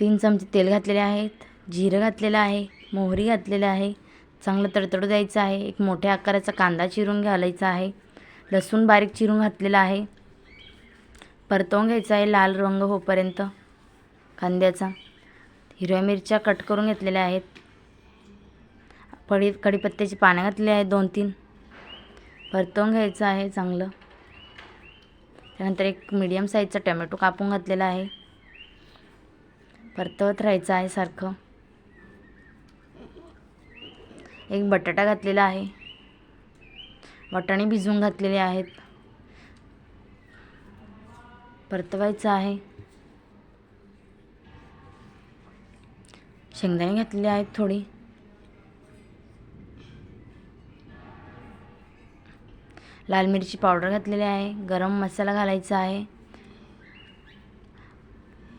तीन चमचे तेल घातलेले आहेत जिरं घातलेलं आहे मोहरी घातलेलं आहे चांगलं तडतडू द्यायचं आहे एक मोठ्या आकाराचा कांदा चिरून घालायचा आहे लसूण बारीक चिरून घातलेला आहे परतवून घ्यायचा आहे लाल रंग होईपर्यंत कांद्याचा. हिरव्या मिरच्या कट करून घेतलेल्या आहेत. पडी कढीपत्त्याची पानं घातले आहेत दोन तीन. परतवून घ्यायचं आहे चांगलं. त्यानंतर एक मीडियम साईजचा टोमॅटो कापून घातलेला आहे. परतवत राहायचं आहे सारखं. एक बटाटा घातलेला आहे. वाटाणे भिजवून घातलेले आहेत. परतवायचं आहे. शेंगदाणे घातलेले आहेत थोडी. लाल मिरची पावडर घातलेली आहे. गरम मसाला घालायचा आहे.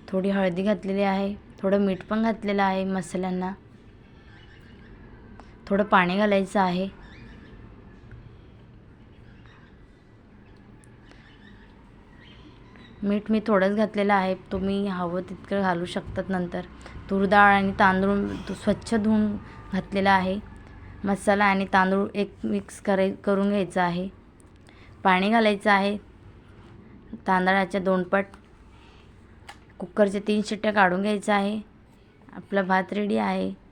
थोडी हळदी घातलेली आहे थोडं मीठ पण घातलेलं आहे मसाल्यांना. थोडं पाणी घालायचं आहे. मीठ मी थोडंच घातलेलं आहे तुम्ही हवं तितकं घालू शकतात नंतर. तूर डाळ आणि तांदूळ स्वच्छ धुवून घातलेला आहे. मसाला आणि तांदूळ एक मिक्स कराय करून घ्यायचं आहे. पाणी घालायचं आहे. तांदळाच्या दोन पट कुकरच्या तीन शिट्ट्या काढून घ्यायचं आहे. आपला भात रेडी आहे.